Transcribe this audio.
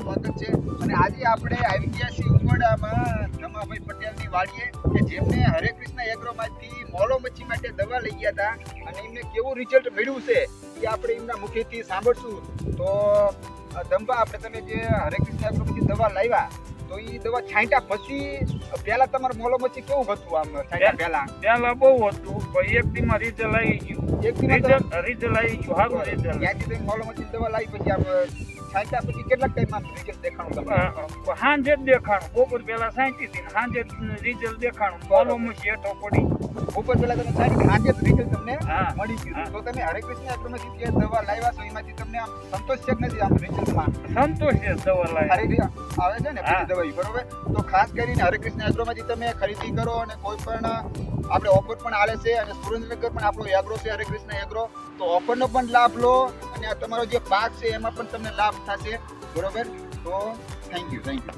સ્વાગત છે. અને આજે આપણે આવી ગયા છીએ ઉમરડામાં રમાભાઈ પટેલની વાડીએ કે જેમને હરે કૃષ્ણ એગ્રોમાંથી મોલો મચ્છી માટે દવા લઈ ગયા હતા. અને એમને કેવું રિઝલ્ટ મળ્યું છે એ આપણે એમના મુખેથી સાંભળશું. તો ધંભા આપણે તમે જે હરે કૃષ્ણ એગ્રોમાંથી દવા લાવ્યા તો એ દવા છાંટ્યા પછી પહેલા તમારું મોલો મચ્છી કેવું હતું આમ છાંટા પહેલા? પહેલા બહુ હતું પણ એક દીમાં રિઝલ્ટ આવી ગયું. એક દિવસ રિઝલ્ટ આવી ગયું. સારું રિઝલ્ટ. ત્યાંથી તમે મોલો મચ્છી દવા લાવી પછી આમ છાંટ્યા પછી કેટલાક ટાઈમમાં રિઝલ્ટ દેખાણું તમને સાંજે જ દેખાણું. બપોર પેલા સાંચી હતી સાંજે રિઝલ્ટ દેખાણું. મોલો છે હેઠો પડી. ઉપર પેલા તમે સારી સાંજે રિઝલ્ટ તમને મળી ગયું. તો તમે હરે કૃષ્ણ એગ્રોમાંથી જે દવા લાવ્યા છો એમાંથી તમને આમ સંતોષ છે કે નથી આમ રિઝલ્ટમાં સંતોષ દવા લાવ્યા. આવે છે ને પછી દવાઈ બરોબર? તો ખાસ કરીને હરે કૃષ્ણ એગ્રોમાંથી તમે ખરીદી કરો અને કોઈ પણ આપણે ઓફર પણ આલે છે અને સુરેન્દ્રનગર પણ આપણો એગ્રો છે હરે કૃષ્ણ એગ્રો તો ઓફરનો પણ લાભ લો અને આ તમારો જે પાક છે એમાં પણ તમને લાભ થશે. બરોબર? તો થેન્ક યુ થેન્ક યુ